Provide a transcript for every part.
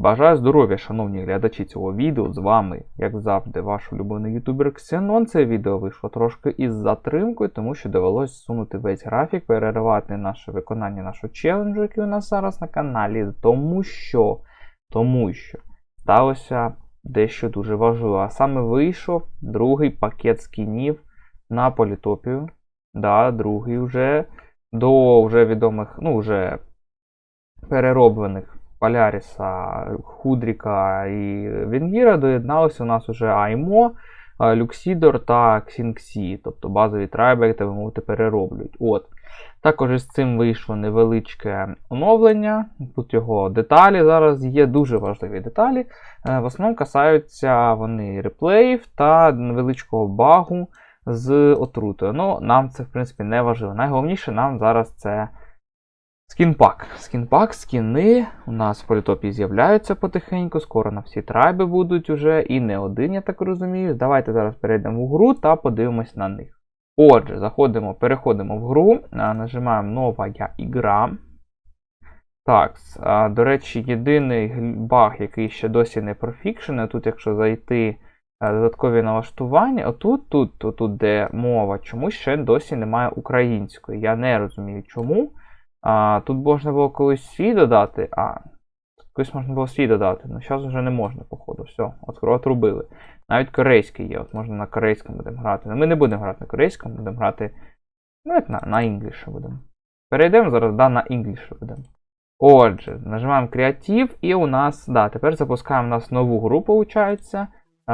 Бажаю здоров'я, шановні глядачі цього відео. З вами, як завжди, ваш улюблений ютубер Ксенон. Це відео вийшло трошки із затримкою, тому що довелося сунути весь графік, переривати наше виконання нашого челенджу, який у нас зараз на каналі. Тому що, тому що сталося дещо дуже важливе. А саме вийшов другий пакет скінів на політопію. Да, другий вже до вже відомих, ну, вже перероблених Поляріса, Худріка і Венгіра доєдналися у нас уже Аймо, Люксідор та Ксінксі, тобто базові трайби, як так мовити, перероблюють. От. Також із цим вийшло невеличке оновлення. Тут його деталі зараз є дуже важливі деталі. Е, В основному касаються вони реплеїв та невеличкого багу з отрутою. Ну, нам це, в принципі, не важливо. Найголовніше нам зараз це скінпак. Скінпак, скіни у нас в політопі з'являються потихеньку, скоро на всі трайби будуть уже, і не один, я так розумію. Давайте зараз перейдемо в гру та подивимось на них. Отже, заходимо, переходимо в гру, нажимаємо нова ігра. Так, до речі, єдиний баг, який ще досі не профікшений, тут, якщо зайти додаткові налаштування, отут, тут, отут, де мова, чомусь ще досі немає української. Я не розумію чому. А, тут можна було колись свій додати. А, колись можна було свій додати, але зараз вже не можна, походу. Все, от, отрубили. Навіть корейський є, от можна на корейському будемо грати. Ну, ми не будемо грати на корейському, будемо грати. Ну, як на, на інгліше будемо. Перейдемо зараз, да, на інгліше будемо. Отже, нажимаємо креатив, і у нас, да, тепер запускаємо у нас нову гру, виходить.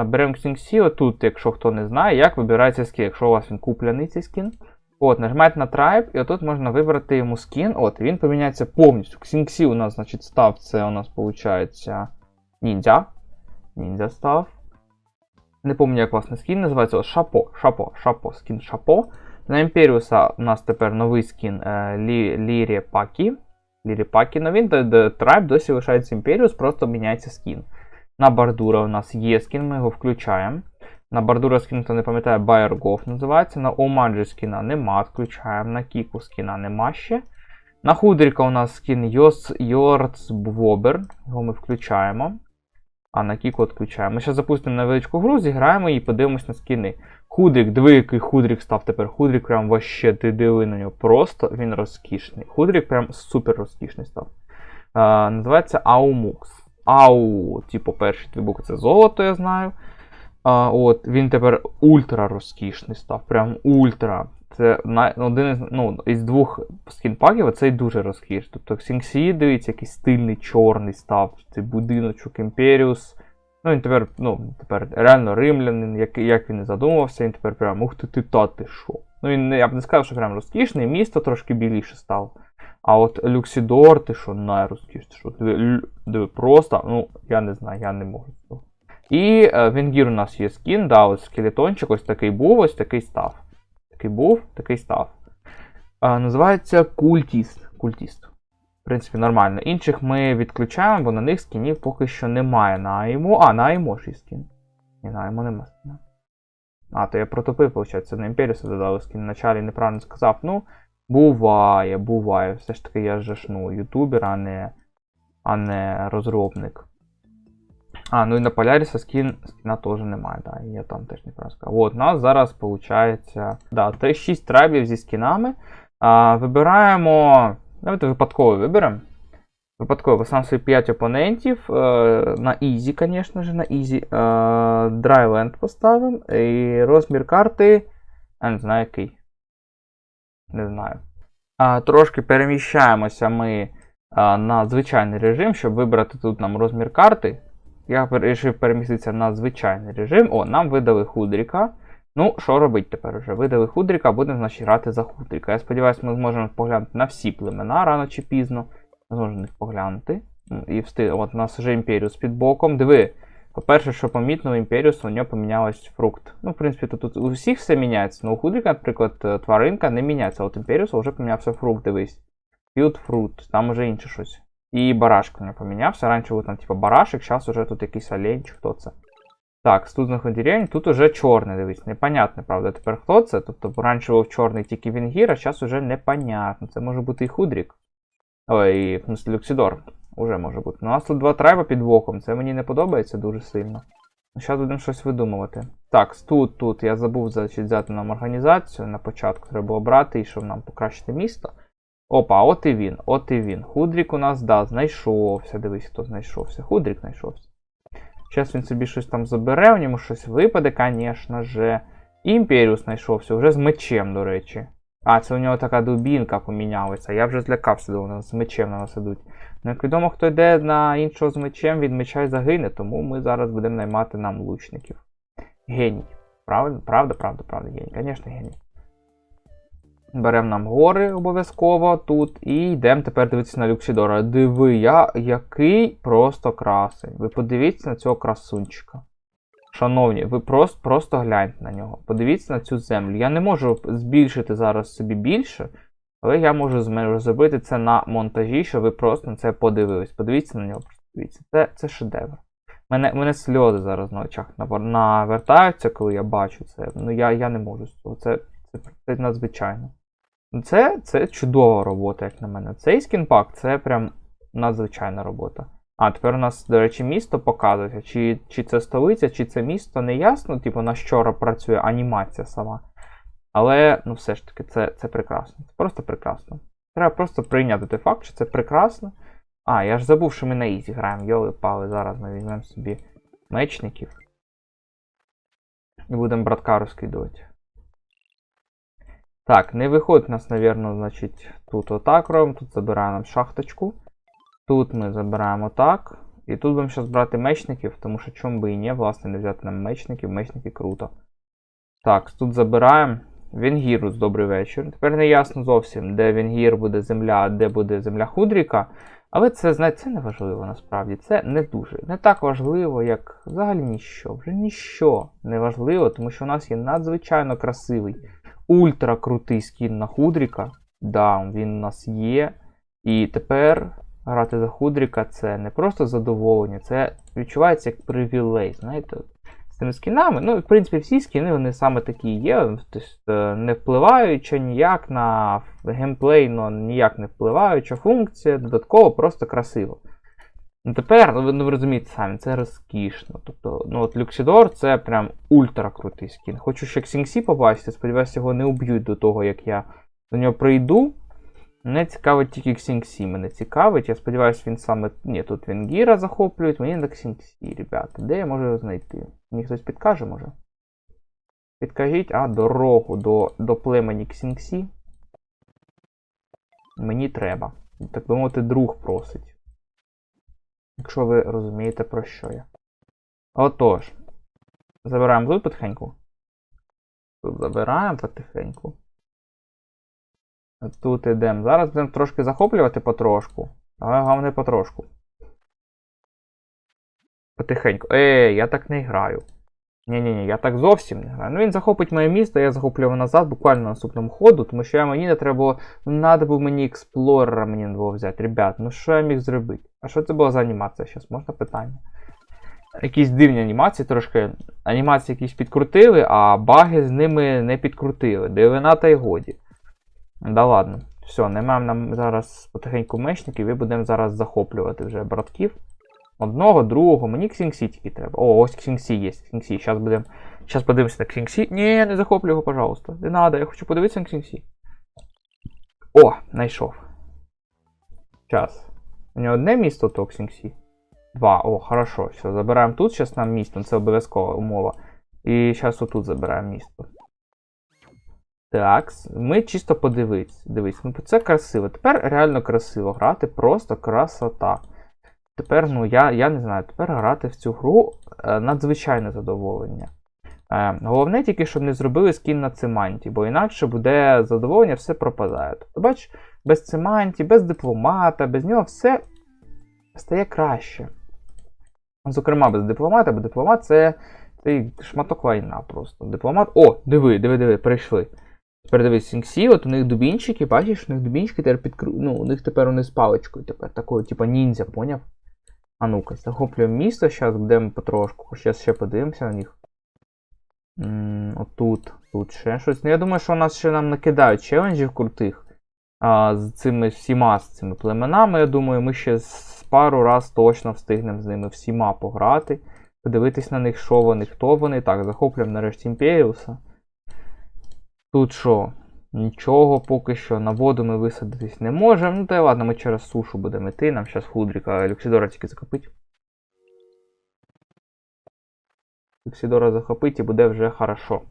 Беремо Xingxi, отут, якщо хто не знає, як вибирається скін, якщо у вас він куплений цей скін. От, нажимаєте на Tribe, і отут можна вибрати йому скін. От, він поміняється повністю. Xingxi у нас, значить, став, це у нас виходить ніндзя. Ніндзя став. Не пам'ятаю, як власне скін називається. Шапо, Шапо, Шапо, скін Шапо. На Імперіуса у нас тепер новий скін е, Лі, Лірі Пакі. Лірі Пакі, но він де Tribe досі лишається Імперіус, просто міняється скін. На Бардура у нас є скін, ми його включаємо. На Бардура скін, хто не пам'ятає, Bayer Golf називається. На Омаджі скіна нема, включаємо. На Кіку скіна нема ще. На Худріка у нас скін Йорцбвобер. Його ми включаємо. А на Кіку відключаємо. Ми зараз запустимо невеличку гру, зіграємо і подивимось на скіни. Худрік, диви, який Худрік став тепер. Худрік прям вообще, ти диви на нього. Просто він розкішний. Худрік прям супер розкішний став. А, називається Аумукс. Ау, типу, перші дві букви це золото, я знаю. А, от, він тепер ультра розкішний став. Прям ультра. Це один із, ну, із двох скінпаків цей дуже розкішний. Тобто Xingxi, дивіться, який стильний чорний став. Цей будиночок Імперіус. Ну, він тепер, ну, тепер реально римлянин, як, як він і задумувався, він тепер прям ух ти ти та ти що. Ну, він, я б не сказав, що прям розкішний, місто трошки біліше стало. А от Люксідор, ти що, найрозкішний, що диви, просто, ну, я не знаю, я не можу. І е, Венгір у нас є скін, да, ось скелетончик, ось такий був, ось такий став. Такий був, такий став. Е, називається культіст. Культіст. В принципі, нормально. Інших ми відключаємо, бо на них скінів поки що немає. На Айму. А, на Айму ж є скін. Ні, на Айму немає скіна. А, то я протопив, виходить, на Імперіуса додали скін. Вначалі неправильно сказав. Ну, буває, буває. Все ж таки, я ж, ну, ютубер, а не, а не розробник. А, ну і на Поляріса скін, скіна теж немає, да, я там теж неправильно сказав. От, у нас зараз виходить, да, 6 трайбів зі скінами. А, вибираємо. Давайте випадково виберемо. Випадково сам собі 5 опонентів. Е, на Ізі, звісно ж, на Ізі. Е, Драйленд поставимо. І розмір карти. Я не знаю який. Не знаю. А, трошки переміщаємося ми а, на звичайний режим, щоб вибрати тут нам розмір карти. Я вирішив переміститися на звичайний режим. О, нам видали Худріка. Ну, що робити тепер вже? Видали Худріка, будемо значить, грати за Худріка. Я сподіваюся, ми зможемо поглянути на всі племена рано чи пізно. Ми зможемо їх поглянути. І встиг. От у нас вже Імперіус під боком. Диви. По-перше, що помітно, у Імперіуса у нього помінялась фрукт. Ну, в принципі, тут, тут у всіх все міняється. Ну, у Худріка, наприклад, е, тваринка не міняється, от Імперіуса вже помінявся фрукт, дивись. Field Fruit, там уже інше щось. І барашка нього помінявся. Раніше був там, типу, барашек, зараз уже тут якийсь олень, чи хто це. Так, студних деревень, тут уже чорний, дивись, непонятно, правда, тепер хто це. Тобто раніше був чорний тільки Вінгір, а зараз уже непонятно. Це може бути і Худрік. Ой, смысле Люксідор. Уже може бути. Ну, нас тут два треба під боком, це мені не подобається дуже сильно. Зараз будемо щось видумувати. Так, тут, тут я забув взяти нам організацію. На початку треба було брати, і щоб нам покращити місто. Опа, от і він, от і він. Худрік у нас, да, знайшовся. Дивись, хто знайшовся. Худрік знайшовся. Зараз він собі щось там забере, у ньому щось випаде, звісно же. Імперіус знайшовся, вже з мечем, до речі. А, це у нього така дубінка помінялася. Я вже злякався, думав, з мечем на нас ідуть. Ну, як відомо, хто йде на іншого з мечем, від меча й загине, тому ми зараз будемо наймати нам лучників. Геній. Правда, правда, правда, правда, геній. Звісно, геній. Беремо нам гори обов'язково тут і йдемо тепер дивитися на Люксідора. Диви, я який просто красень. Ви подивіться на цього красунчика. Шановні, ви просто, просто гляньте на нього. Подивіться на цю землю. Я не можу збільшити зараз собі більше, але я можу зробити це на монтажі, щоб ви просто на це подивились. Подивіться на нього, просто дивіться. Це, це шедевр. Мене, мене сльози зараз на очах навертаються, коли я бачу це. Ну я, я не можу з цього. Це, надзвичайно. Це, це чудова робота, як на мене. Цей скінпак це прям надзвичайна робота. А, тепер у нас, до речі, місто показується. Чи, чи це столиця, чи це місто, не ясно, типу, на що працює анімація сама. Але, ну, все ж таки, це, це прекрасно. Це просто прекрасно. Треба просто прийняти той факт, що це прекрасно. А, я ж забув, що ми на Ізі граємо. Йоли пали, зараз ми візьмемо собі мечників. І будемо братка розкидувати. Так, не виходить нас, навірно, значить, тут отак робимо, тут забираємо нам шахточку. Тут ми забираємо так. І тут будемо зараз брати мечників, тому що чому би і ні, власне, не взяти нам мечників, мечники круто. Так, тут забираємо. Венгірус, добрий вечір. Тепер не ясно зовсім, де Венгір буде земля, а де буде земля Худріка. Але це, знаєте, це не важливо насправді. Це не дуже. Не так важливо, як взагалі ніщо. Вже ніщо не важливо, тому що у нас є надзвичайно красивий, ультра крутий скін на Худріка. Да, він у нас є. І тепер грати за Худріка це не просто задоволення, це відчувається як привілей. Знаєте, з цими скінами. Ну, в принципі, всі скіни вони саме такі є. Тобто, е, не впливаюча ніяк на геймплей, ну, ніяк не впливаюча функція, додатково просто красиво. Ну, тепер, ну, ви, ну, ви розумієте самі, це розкішно. Тобто, ну от Люксідор це прям ультра крутий скін. Хочу ще Ксінксі побачити, сподіваюся, його не уб'ють до того, як я до нього прийду. Мене цікавить тільки Ксінксі. Мене цікавить. Я сподіваюся, він саме. Ні, тут він Гіра захоплюють. Мені на Ксінксі, ребята. Де я можу його знайти? Мені хтось підкаже, може? Підкажіть, а, дорогу до, до племені Ксінксі. Мені треба. Так би мовити, друг просить. Якщо ви розумієте, про що я. Отож. Забираємо тут потихеньку. Тут забираємо потихеньку. Тут ідемо. Зараз будемо трошки захоплювати потрошку. Але головне потрошку. Потихеньку. Ей, я так не граю. Ні-ні-ні, я так зовсім не граю. Ну він захопить моє місто, я захоплю його назад, буквально на наступному ходу, тому що я мені не треба було. Ну, треба мені експлорера мені не було взяти. Ребят, ну що я міг зробити? А що це була за анімація? Зараз можна питання? Якісь дивні анімації трошки. Анімації якісь підкрутили, а баги з ними не підкрутили. Дивина та й годі. Да ладно. Все, не маємо нам зараз потихеньку мечників і будемо зараз захоплювати вже братків. Одного, другого. Мені Ксінксі тільки треба. О, ось Ксінксі є. Ксінксі. Зараз будемо. Зараз подивимося на Ксінксі. Ні, не захоплюй його, пожалуйста. Не надо, я хочу подивитися на Ксінксі. О, знайшов. Зараз. У нього одне місто то Ксінксі. Два. О, хорошо. Все, забираємо тут. Зараз нам місто. Це обов'язкова умова. І зараз отут забираємо місто. Так, ми чисто подивись. Дивись, ну це красиво. Тепер реально красиво грати, просто красота. Тепер, ну, я я не знаю, тепер грати в цю гру е, надзвичайне задоволення. Е, головне тільки, щоб не зробили скін на цеманті, бо інакше буде задоволення, все пропадає. Тобто, бач, без цеманті, без дипломата, без нього все стає краще. Зокрема, без дипломата, бо дипломат це, це шматок лайна просто. Дипломат. О, диви, диви, диви, прийшли. Тепер дивись, Сінксі, от у них дубінчики, бачиш, у них дубінчики тепер підкру... Ну, у них тепер вони з паличкою тепер, такою, типу ніндзя, поняв? А ну-ка, захоплюємо місто, зараз будемо потрошку. Зараз ще подивимося на них. М, Отут, тут ще щось. Ну я думаю, що у нас ще нам накидають челенджів крутих. А, з цими всіма з цими племенами. Я думаю, ми ще з пару раз точно встигнемо з ними всіма пограти, подивитись на них, що вони, хто вони. Так, захоплюємо нарешті Імперіуса. Тут що? Нічого поки що. На воду ми висадитись не можемо. Ну та й ладно, ми через сушу будемо йти. Нам зараз Худріка Люксідора тільки закопить. Люксідора захопить і буде вже хорошо.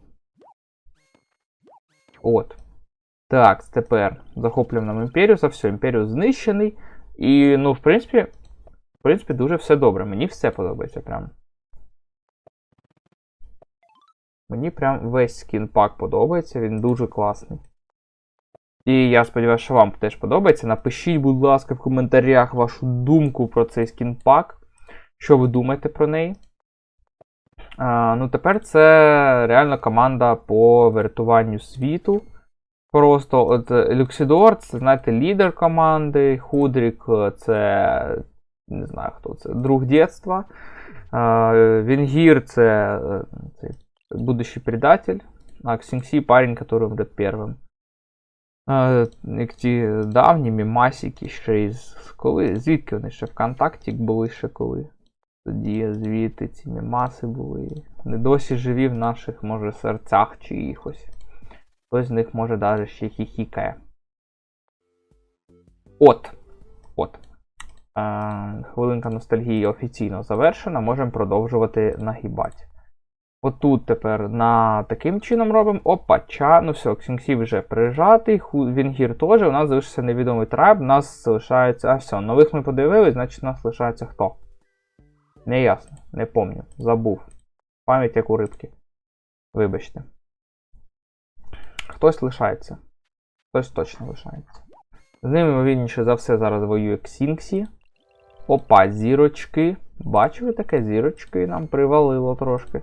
От. Так, тепер захоплюємо нам Імперіуса. Все, Імперіус знищений. І, ну, в принципі, в принципі, дуже все добре. Мені все подобається прям. Мені прям весь скін-пак подобається, він дуже класний. І я сподіваюся, що вам теж подобається. Напишіть, будь ласка, в коментарях вашу думку про цей скін-пак. Що ви думаєте про неї? А, Ну, тепер це реально команда по врятуванню світу. Просто от Люксідор, це, знаєте, лідер команди, Худрік це. Не знаю хто це, друг дєтства. Венгір це, це будущий предатель. А Ксінксі парень, который умрет первым. Як ті давні мімасики ще із коли. Звідки вони ще ВКонтакті були ще коли? Тоді звідти ці мімаси були. Не досі живі в наших, може, серцях чиїхось. Хтось з них може навіть ще хіхікає. От. От. Е, хвилинка ностальгії офіційно завершена. Можемо продовжувати нагибати. Отут тепер на таким чином робимо. Опа, ча. Ну все, Ксінксі вже прижатий. Вінгір теж. У нас залишився невідомий трайб. У нас залишається. А все, нових ми подивились, значить у нас залишається хто? Не ясно, не помню. Забув. Пам'ять як у рибки. Вибачте. Хтось лишається. Хтось точно лишається. З ним, ймовірніше за все, зараз воює Ксінксі. Опа, зірочки. Бачили таке зірочки нам привалило трошки.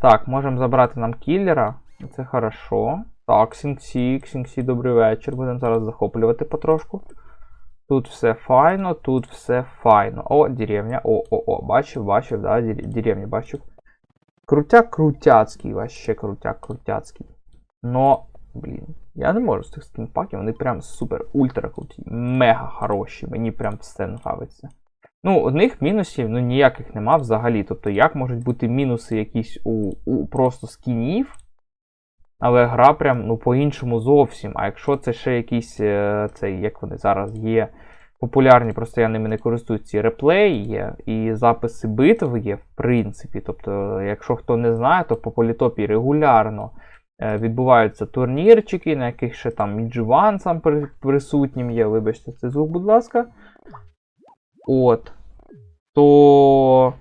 Так, можемо забрати нам кіллера. Це хорошо. Так, Ксінксі, Ксінксі, добрий вечір. Будемо зараз захоплювати потрошку. Тут все файно, тут все файно. О, деревня. О-о-о, бачив, бачив, да, деревня бачив. Крутяк крутяцький, вообще крутяк крутяцький. Но, блін, я не можу з цих скінпаків, вони прям супер ультра круті, мега хороші. Мені прям все нравиться. Ну, одних мінусів ну, ніяких нема взагалі. Тобто, як можуть бути мінуси якісь у у просто скінів, але гра прям ну, по-іншому зовсім. А якщо це ще якісь, е, цей, як вони зараз є, популярні, просто я ними не користуюсь, ці реплеї є, і записи битв є, в принципі. Тобто, якщо хто не знає, то по політопі регулярно відбуваються турнірчики, на яких ще там Мідживан сам присутнім є. Вибачте, цей звук, будь ласка. От. То.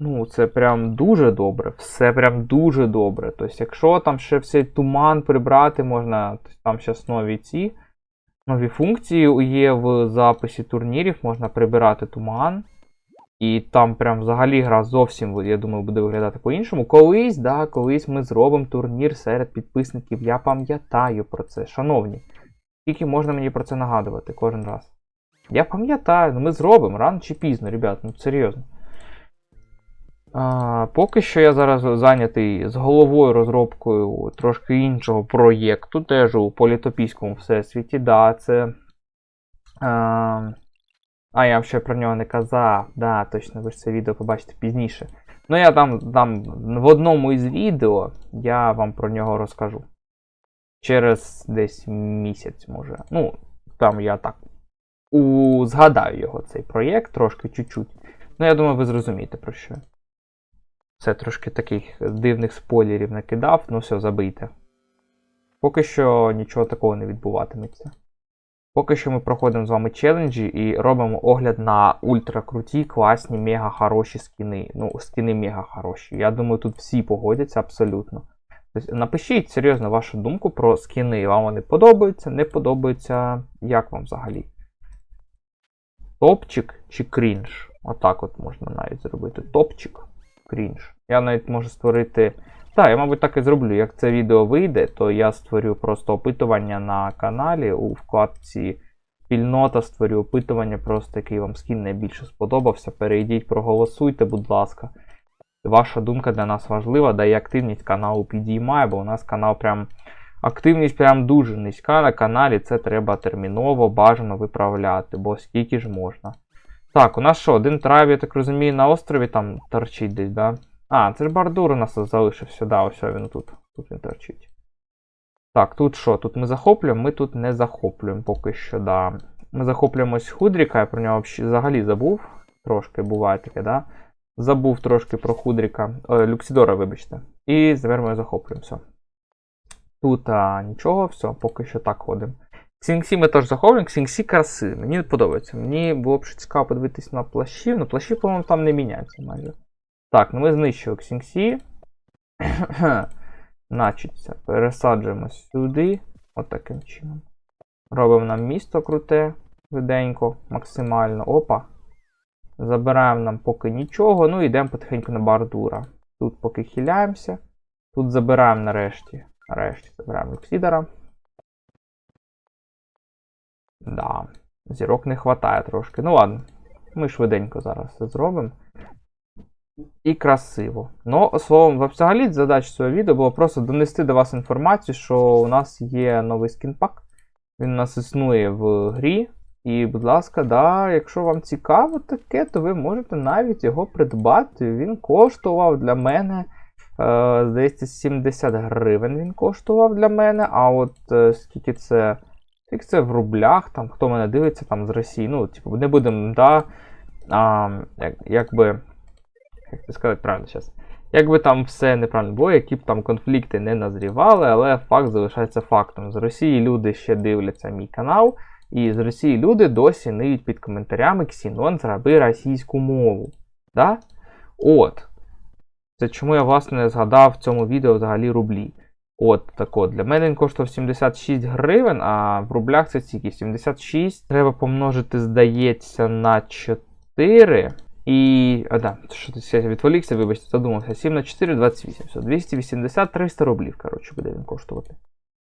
Ну, це прям дуже добре. Все прям дуже добре. Тобто, якщо там ще все туман прибрати, можна там зараз нові ці нові функції є в записі турнірів, можна прибирати туман. І там прям взагалі гра зовсім, я думаю, буде виглядати по-іншому. Колись, да, колись ми зробимо турнір серед підписників. Я пам'ятаю про це, шановні. Тільки можна мені про це нагадувати кожен раз. Я пам'ятаю, ну ми зробимо рано чи пізно, ребят, ну серйозно. А, Поки що я зараз зайнятий з головою розробкою трошки іншого проєкту, теж у політопійському всесвіті. Да, це. А, а, я ще про нього не казав. Да, точно, ви ж це відео побачите пізніше. Ну, я там, там в одному із відео я вам про нього розкажу. Через десь місяць, може. Ну, там я так у... згадаю його цей проєкт трошки чуть-чуть. Ну, я думаю, ви зрозумієте про що. Це трошки таких дивних спойлерів накидав, ну все, забийте. Поки що нічого такого не відбуватиметься. Поки що ми проходимо з вами челенджі і робимо огляд на ультракруті, класні, мега хороші скіни. Ну, скіни мега хороші. Я думаю, тут всі погодяться абсолютно. Тобто, напишіть серйозно вашу думку про скіни. Вам вони подобаються, не подобаються. Як вам взагалі? Топчик чи крінж? Отак от можна навіть зробити. Топчик, крінж. Я навіть можу створити. Так, я, мабуть, так і зроблю. Як це відео вийде, то я створю просто опитування на каналі у вкладці спільнота, створю опитування, просто який вам скін найбільше сподобався. Перейдіть, проголосуйте, будь ласка. Ваша думка для нас важлива, да і активність каналу підіймає, бо у нас канал прям Активність прям дуже низька на каналі, це треба терміново бажано виправляти, бо скільки ж можна. Так, у нас що, один трайб, я так розумію, на острові там торчить десь, да? А, це ж бардур у нас залишився, да, ось він тут. Тут він торчить. Так, тут що? Тут ми захоплюємо, ми тут не захоплюємо поки що, да. Ми захоплюємось Худріка, я про нього взагалі забув. Трошки буває таке, да? Забув трошки про Худріка. Е, Люксідора, вибачте. І тепер ми захоплюємо. Тут а, нічого, все, поки що так ходимо. Ксінксі ми теж захоплюємо, Ксінксі краси. Мені подобається. Мені було б цікаво подивитись на плащі, ну плащі, по-моєму, там не міняються майже. Так, ну ми знищили Ксінксі. Значить, пересаджуємо сюди. От чином. Робимо нам місто круте, виденько, максимально. Опа. Забираємо нам поки нічого. Ну і йдемо потихеньку на бардура. Тут поки хиляємося. Тут забираємо нарешті. Нарешті забираємо Люксідера. Да. Зірок не вистачає трошки. Ну ладно. Ми швиденько зараз це зробимо. І красиво. Ну, словом, взагалі, задача цього відео було просто донести до вас інформацію, що у нас є новий скінпак. Він у нас існує в грі. І, будь ласка, да, якщо вам цікаво таке, то ви можете навіть його придбати. Він коштував для мене. Е, здається, 70 гривень він коштував для мене. А от е, скільки це. Скільки це в рублях, там, хто мене дивиться там з Росії. Ну, типу, не будемо, да. А, як, якби. Як це сказати правильно зараз? Якби там все неправильно було, які б там конфлікти не назрівали, але факт залишається фактом. З Росії люди ще дивляться мій канал, і з Росії люди досі ниють під коментарями Ксінон зроби російську мову. Да? От. Це чому я, власне, згадав в цьому відео взагалі рублі. От так от. Для мене він коштував 76 гривень, а в рублях це стільки. 76 треба помножити, здається, на 4. І. А, да, що я відволікся, вибачте, задумався. 7 на 4, 28. Все, 280-300 рублів, коротше, буде він коштувати.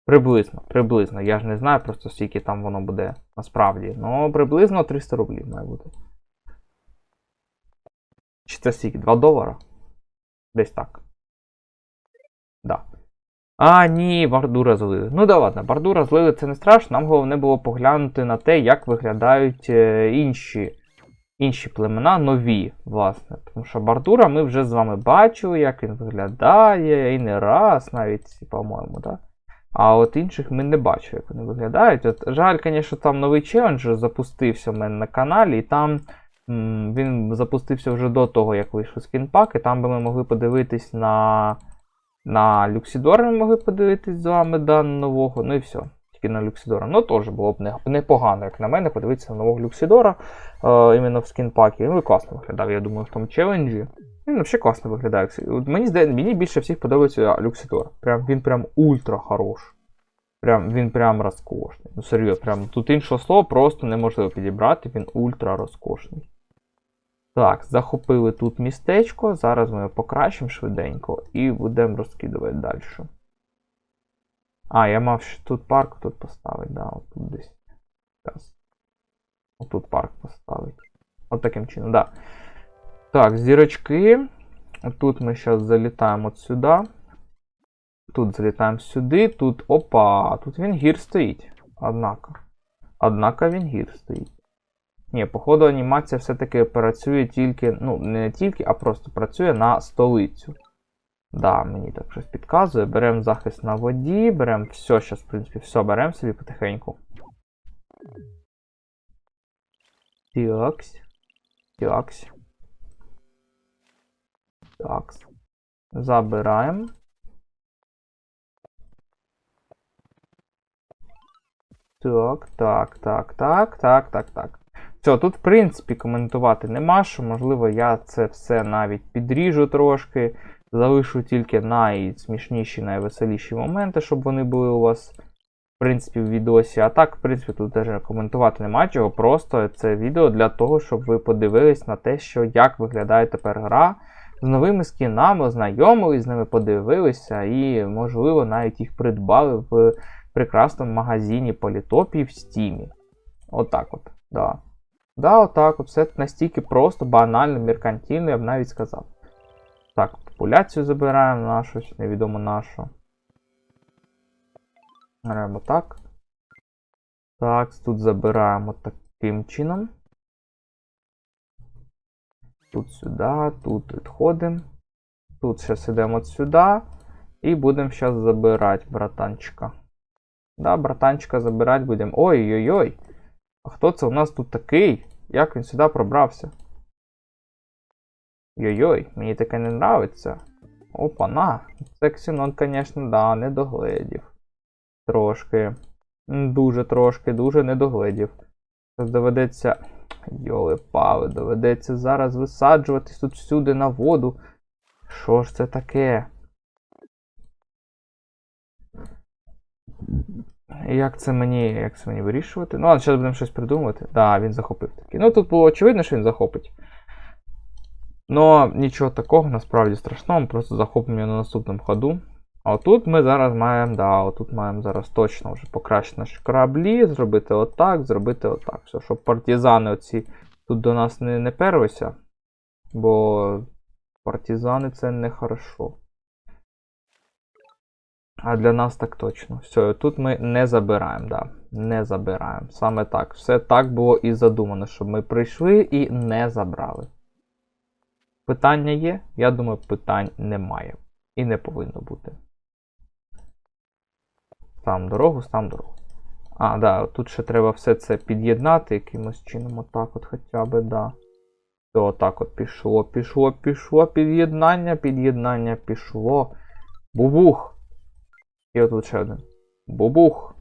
Приблизно, приблизно. Я ж не знаю просто скільки там воно буде насправді. Ну, приблизно 300 рублів має бути. Чи це скільки? 2 долара? Десь так. Да. А, ні, бардура злили. Ну да ладно, бардура злили це не страшно. Нам головне було поглянути на те, як виглядають е, інші інші племена нові, власне. Тому що Бардура ми вже з вами бачили, як він виглядає, і не раз навіть, по-моєму, да? А от інших ми не бачили, як вони виглядають. От, Жаль, звісно, там новий челендж запустився в мене на каналі, і там він запустився вже до того, як вийшов скінпак, і там би ми могли подивитись на на Люксідор, ми могли подивитись з вами да, нового, ну і все тільки на Люксідора. Ну, теж було б непогано, як на мене, подивитися нового Люксідора е, іменно в скінпакі. Він класно виглядав, я думаю, в тому челенджі. Він взагалі класно виглядає. Мені здається, мені більше всіх подобається Люксідор. Прям, Він прям ультра хорош. Прям, Він прям розкошний. Ну, серйозно, прям тут іншого слова просто неможливо підібрати, він ультра розкошний. Так, захопили тут містечко. Зараз ми його покращимо швиденько і будемо розкидувати далі. А, я мав ще тут парк тут поставити, да, отут десь. Зараз. Отут парк поставити. От таким чином, да. Так, зірочки. Тут ми зараз залітаємо от сюди. Тут залітаємо сюди, тут. Опа! Тут він гір стоїть. Однако. Однако він гір стоїть. Ні, походу, анімація все-таки працює тільки, ну, не тільки, а просто працює на столицю. Да, мені так щось підказує. Беремо захист на воді, беремо все, зараз, в принципі, все беремо собі потихеньку. Тіакс. Тіакс. Такс. Забираємо. Так, так, так, так, так, так, так. Все, тут, в принципі, коментувати нема, що, можливо, я це все навіть підріжу трошки. Залишу тільки найсмішніші, найвеселіші моменти, щоб вони були у вас, в принципі, в відосі. А так, в принципі, тут теж коментувати нема чого. Просто це відео для того, щоб ви подивились на те, що як виглядає тепер гра. З новими скінами, ознайомились з ними, подивилися і, можливо, навіть їх придбали в прекрасному магазині Політопі в Стімі. Отак от. Да. Да, отак от. Все настільки просто, банально, меркантильно, я б навіть сказав. Популяцію забираємо нашу, невідомо нашу. Беремо так. Так, тут забираємо таким чином. Тут сюди, тут відходимо. Тут йдемо от сюди. І будемо зараз забирати братанчика. Да, братанчика забирати будемо. Ой-ой-ой. А хто це у нас тут такий? Як він сюди пробрався? Йой-йой, мені таке не нравиться. Опа, на. Це Ксенон, звісно, да, не. Трошки. Дуже трошки, дуже не догледів. Зараз доведеться. Йоли пали, доведеться зараз висаджуватись тут всюди на воду. Що ж це таке? Як це мені, як це мені вирішувати? Ну, ладно, зараз будемо щось придумувати. Так, да, він захопив таки. Ну, тут було очевидно, що він захопить. Но нічого такого насправді страшного, ми просто захопимо на наступному ходу. А отут ми зараз маємо, да, отут маємо зараз точно вже покращити наші кораблі, зробити отак, зробити отак. Все, щоб партизани оці тут до нас не, не перлися. Бо партизани це не хорошо. А для нас так точно. Все, тут ми не забираємо, да. Не забираємо. Саме так. Все так було і задумано, щоб ми прийшли і не забрали. Питання є? Я думаю, питань немає. І не повинно бути. Там дорогу, там дорогу. А, да, тут ще треба все це під'єднати якимось чином, отак от хоча б, да. Все, отак от пішло, пішло, пішло, під'єднання, під'єднання пішло. Бубух! І отут ще один. Бубух!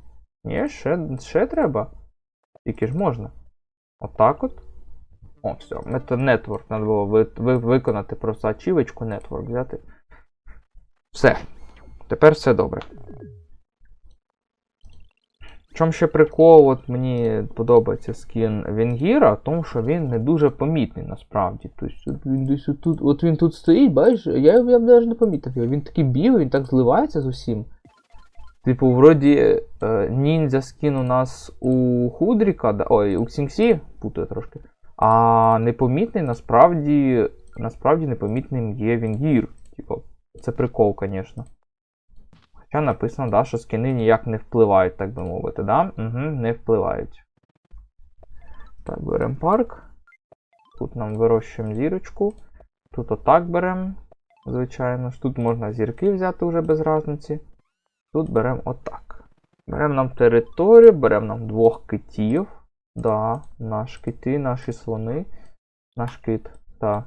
Ні, ще, ще треба. Тільки ж можна. Отак от. О, все. Network треба було ви, ви, виконати просто ачівочку Network взяти. Все. Тепер все добре. В чому ще прикол, от мені подобається скін Венгіра, тому що він не дуже помітний насправді. Тобто він десь тут, от він тут стоїть, бачиш, я, б навіть не помітив його. Він такий білий, він так зливається з усім. Типу, вроді е, ніндзя скін у нас у Худріка, ой, у Ксінксі, путаю трошки. А непомітний насправді насправді непомітним є Вінгір. Типу, це прикол, звісно. Хоча написано, да, що скини ніяк не впливають, так би мовити, да? Угу, не впливають. Так, беремо парк. Тут нам вирощуємо зірочку. Тут отак беремо, звичайно ж. Тут можна зірки взяти вже без разниці. Тут беремо отак. Беремо нам територію, беремо нам двох китів. Да, наш кити, наші слони. Наш кит, так.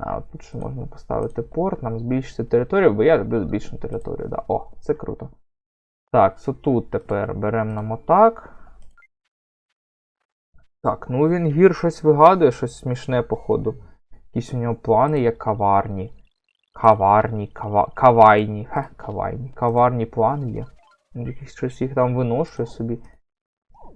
А тут ще можна поставити порт, нам збільшити територію, бо я люблю збільшену територію. Да. О, це круто. Так, so тут тепер беремо нам отак. Так, ну він гір щось вигадує, щось смішне, походу. Якісь у нього плани є каварні. Каварні, кава... кавайні. Ха, кавайні. Каварні плани є. Якийсь щось їх там виношує собі.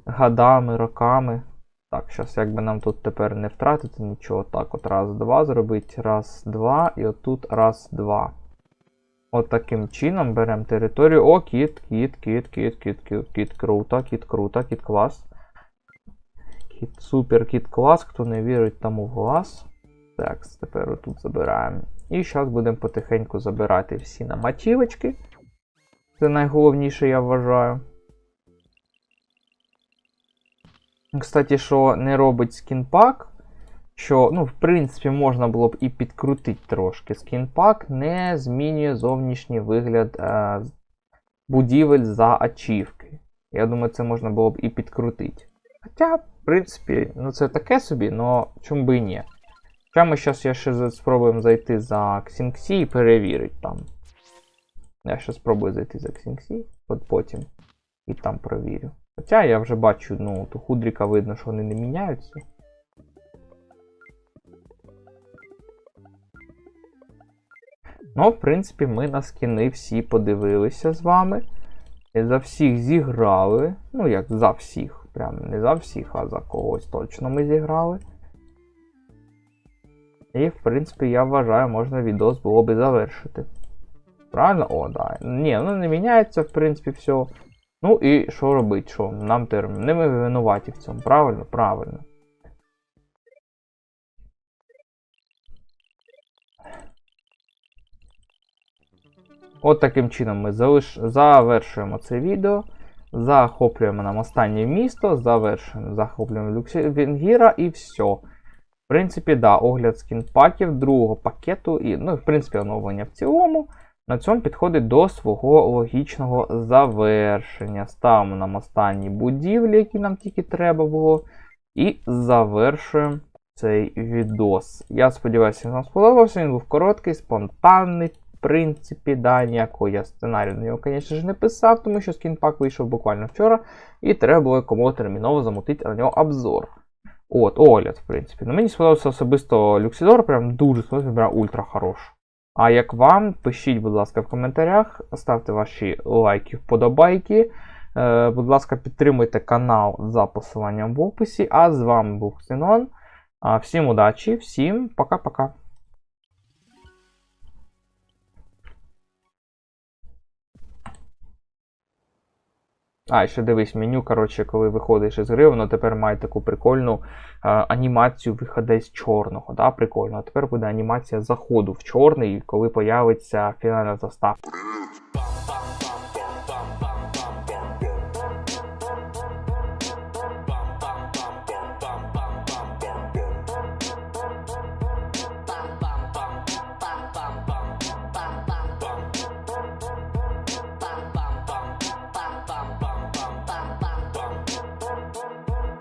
Годами, роками. Так, зараз якби нам тут тепер не втратити нічого. Так, от раз, два зробити. Раз, два. І отут раз, два. От таким чином беремо територію. О, кіт, кіт, кіт, кіт, кіт, кіт, кіт, круто, кіт, круто, кіт клас. Кіт, супер, кіт клас. Хто не вірить, тому в глаз. Так, тепер отут забираємо. І зараз будемо потихеньку забирати всі намачівочки. Це найголовніше, я вважаю. Кстати, що не робить скінпак, що, ну, в принципі, можна було б і підкрутити трошки. Скінпак не змінює зовнішній вигляд е, будівель за ачівки. Я думаю, це можна було б і підкрутити. Хоча, в принципі, ну це таке собі, але чому би і ні. Хоча ми зараз я ще спробуємо зайти за Xinxi і перевірити там. Я ще спробую зайти за Xinxi, от потім. І там перевірю. Хоча я вже бачу, ну, от у Худріка видно, що вони не міняються. Ну, в принципі, ми на скіни всі подивилися з вами. І за всіх зіграли. Ну, як за всіх. Прям не за всіх, а за когось точно ми зіграли. І, в принципі, я вважаю, можна відос було би завершити. Правильно? О, да. Ні, ну не міняється, в принципі, все. Ну і що робити? Що? Нам термін. Не ми винуваті в цьому. Правильно? Правильно. От таким чином ми залиш... завершуємо це відео. Захоплюємо нам останнє місто, завершуємо, захоплюємо Люксі і все. В принципі, да, огляд скінпаків другого пакету і, ну, в принципі, оновлення в цілому. На цьому підходить до свого логічного завершення. Ставимо нам останні будівлі, які нам тільки треба було. І завершуємо цей відос. Я сподіваюся, він вам сподобався. Він був короткий, спонтанний. В принципі, да, ніякого я сценарію на нього, звісно ж, не писав, тому що скінпак вийшов буквально вчора, і треба було кому терміново замутити на нього обзор. От, огляд, в принципі. Ну, мені сподобався особисто Люксідор, прям дуже сподобався, прям ультра хорош. А як вам, пишіть, будь ласка, в коментарях, ставте ваші лайки, вподобайки. Е, будь ласка, підтримуйте канал за посиланням в описі. А з вами був Ксенон. Всім удачі, всім пока-пока. А, ще дивись, меню, коротше, коли виходиш із гри, воно тепер має таку прикольну е, анімацію виходу з чорного. Да? Прикольно. А тепер буде анімація заходу в чорний, коли появиться фінальна заставка.